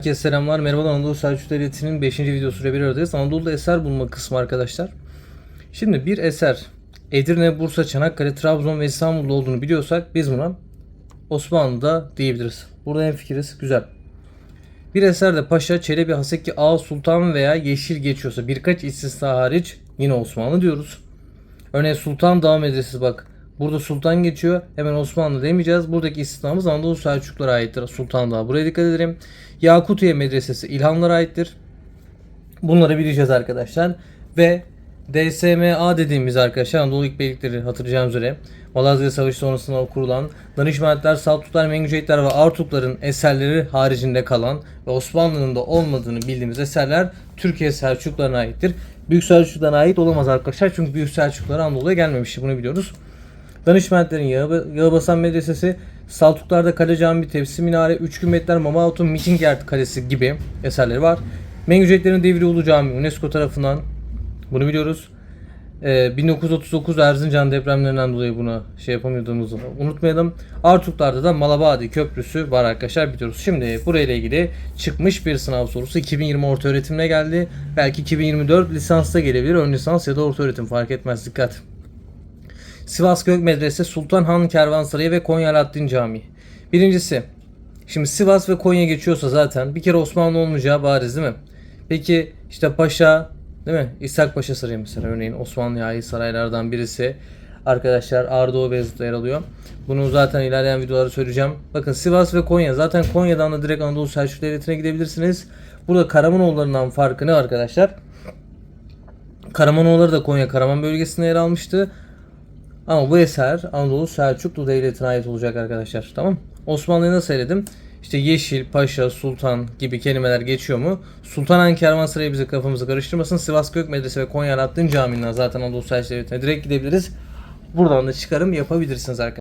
Herkese selamlar. Merhaba Anadolu Selçuk Devleti'nin 5. videosuyla bir aradayız. Anadolu'da eser bulma kısmı arkadaşlar. Şimdi bir eser Edirne, Bursa, Çanakkale, Trabzon ve İstanbul'da olduğunu biliyorsak biz buna Osmanlı'da diyebiliriz. Burada en fikiriz. Güzel. Bir eserde Paşa, Çelebi, Haseki, Ağa, Sultan veya Yeşil geçiyorsa birkaç istisna hariç yine Osmanlı diyoruz. Örneğin Sultan Dağ Medresesi bak. Burada Sultan geçiyor. Hemen Osmanlı demeyeceğiz. Buradaki istisnamız Anadolu Selçuklulara aittir. Sultan Dağı. Buraya dikkat edelim. Yakutiye Medresesi İlhanlara aittir. Bunları bileceğiz arkadaşlar. Ve DSMA dediğimiz arkadaşlar Anadolu İlk Beylikleri hatırlayacağınız üzere Malazgirt Savaşı sonrasında kurulan Danışmentler, Saltuklar, Mengüceytler ve Artukların eserleri haricinde kalan ve Osmanlı'nın da olmadığını bildiğimiz eserler Türkiye Selçuklularına aittir. Büyük Selçuklularına ait olamaz arkadaşlar çünkü Büyük Selçuklular Anadolu'ya gelmemişti bunu biliyoruz. Danışmentlerin Yağı, Yağbasan Medresesi, Saltuklar'da Kale Cami, Tepsi Minare, Üç Gümbetler, Mama Hatun, Meeting Yard Kalesi gibi eserleri var. Mengüceklerin Devri Ulu Cami UNESCO tarafından bunu biliyoruz. Ee, 1939 Erzincan depremlerinden dolayı bunu şey yapamadığımızı unutmayalım. Artuklar'da da Malabadi Köprüsü var arkadaşlar biliyoruz. Şimdi burayla ilgili çıkmış bir sınav sorusu 2020 orta öğretimine geldi. Belki 2024 lisansta gelebilir. Ön lisans ya da orta öğretim fark etmez dikkat. Sivas Gök Medrese, Sultan Han Kervansarayı ve Konya Alaaddin Camii. Birincisi, şimdi Sivas ve Konya geçiyorsa zaten bir kere Osmanlı olmayacağı bariz değil mi? Peki işte Paşa, değil mi? İshak Paşa Sarayı mesela örneğin Osmanlı'ya ait saraylardan birisi. Arkadaşlar Ağrı Doğu Beyazıt'ta yer alıyor. Bunu zaten ilerleyen videolarda söyleyeceğim. Bakın Sivas ve Konya. Zaten Konya'dan da direkt Anadolu Selçuk Devleti'ne gidebilirsiniz. Burada Karamanoğullarından farkı ne arkadaşlar? Karamanoğulları da Konya Karaman bölgesinde yer almıştı. Ama bu eser Anadolu Selçuklu Devleti'ne ait olacak arkadaşlar. Tamam. Osmanlı'yı nasıl eledim? İşte Yeşil, Paşa, Sultan gibi kelimeler geçiyor mu? Sultan Kervansarayı bize kafamızı karıştırmasın. Sivas Gök Medrese ve Konya Alaaddin Camii'nden zaten Anadolu Selçuk Devleti'ne direkt gidebiliriz. Buradan da çıkarım yapabilirsiniz arkadaşlar.